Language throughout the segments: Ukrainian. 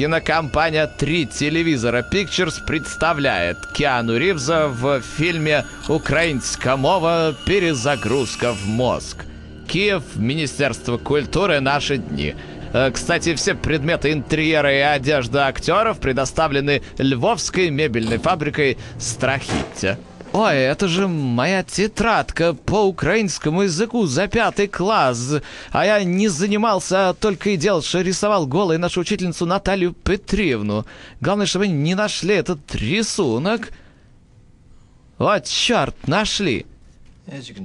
кинокомпания «Три телевизора Pictures» представляет Киану Ривза в фильме «Украинская мова. Перезагрузка в мозг». Киев, Министерство культуры «Наши дни». Э, Кстати, все предметы интерьера и одежда актеров предоставлены Львовской мебельной фабрикой «Страхитте». Ой, это же моя тетрадка по украинскому языку за пятый класс. А я не занимался, а только и делал, что рисовал голой нашу учительницу Наталью Петровну. Главное, чтобы не нашли этот рисунок. Вот черт, нашли.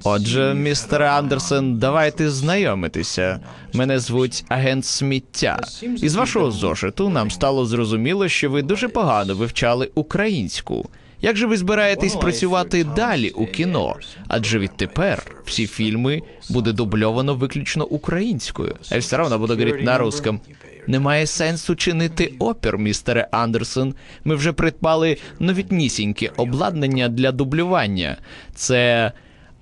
Отже, містере Андерсон, давайте знайомитися. Мене звуть агент сміття. Із вашого зошиту нам стало зрозуміло, що ви дуже погано вивчали українську. Як же ви збираєтесь працювати далі у кіно? Адже відтепер всі фільми буде дубльовано виключно українською. А все одно буду говорити на русском. Немає сенсу чинити опір, містере Андерсон. Ми вже придбали новітнісіньке обладнання для дублювання. Це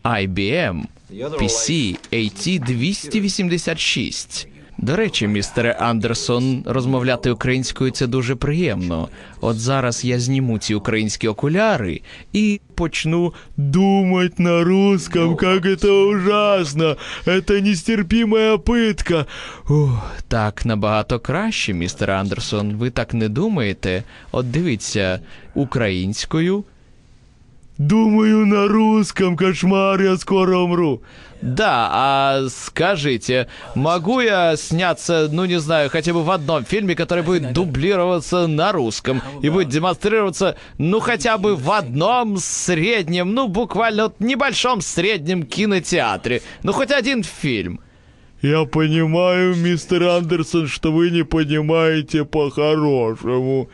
IBM PC AT286. До речі, містере Андерсон, розмовляти українською це дуже приємно. От зараз я зніму ці українські окуляри і почну думать на русском, как это ужасно. Это нестерпимая пытка. Ух, так набагато краще, містер Андерсон. Ви так не думаєте? От дивіться, українською Думаю, на русском кошмар, я скоро умру. Да, а скажите, могу я сняться, ну не знаю, хотя бы в одном фильме, который будет дублироваться на русском и будет демонстрироваться, ну хотя бы в одном среднем, ну буквально вот небольшом среднем кинотеатре, ну хоть один фильм. Я понимаю, мистер Андерсон, что вы не понимаете по-хорошему.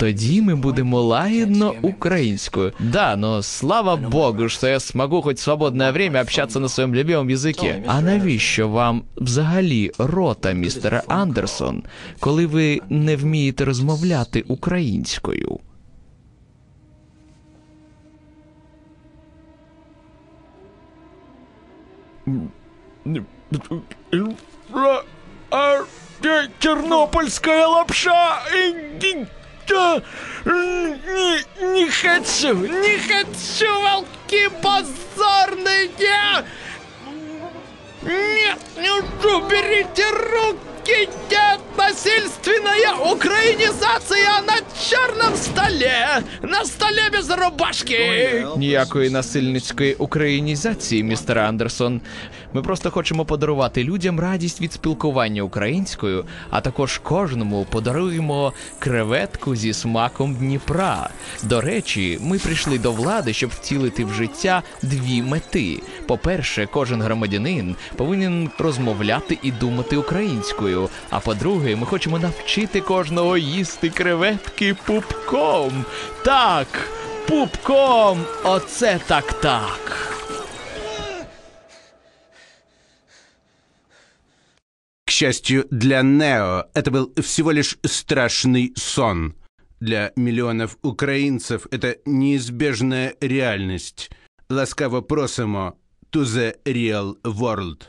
Тоді ми будемо лагідно українською. Да, но слава Богу, що я смогу хоч свободне время общаться на своєму любимому язикі. А навіщо вам взагалі рота, містере Андерсон, коли ви не вмієте розмовляти українською? Тернопольская лапша! Да, не, не хочу, не хочу, волки позорные! Нет, не уберите руки! Нет, насильственная украинизация на черном столе! На столе без рубашки! Ніякої насильницької українізації, містер Андерсон. Ми просто хочемо подарувати людям радість від спілкування українською, а також кожному подаруємо креветку зі смаком Дніпра. До речі, ми прийшли до влади, щоб втілити в життя дві мети. По-перше, кожен громадянин повинен розмовляти і думати українською. А по-друге, ми хочемо навчити кожного їсти креветки пупком. Так, пупком. Оце так так. К счастью для Нео, это был всего лишь страшный сон. Для миллионов украинцев это неизбежная реальность. Ласкаво просимо to the real world.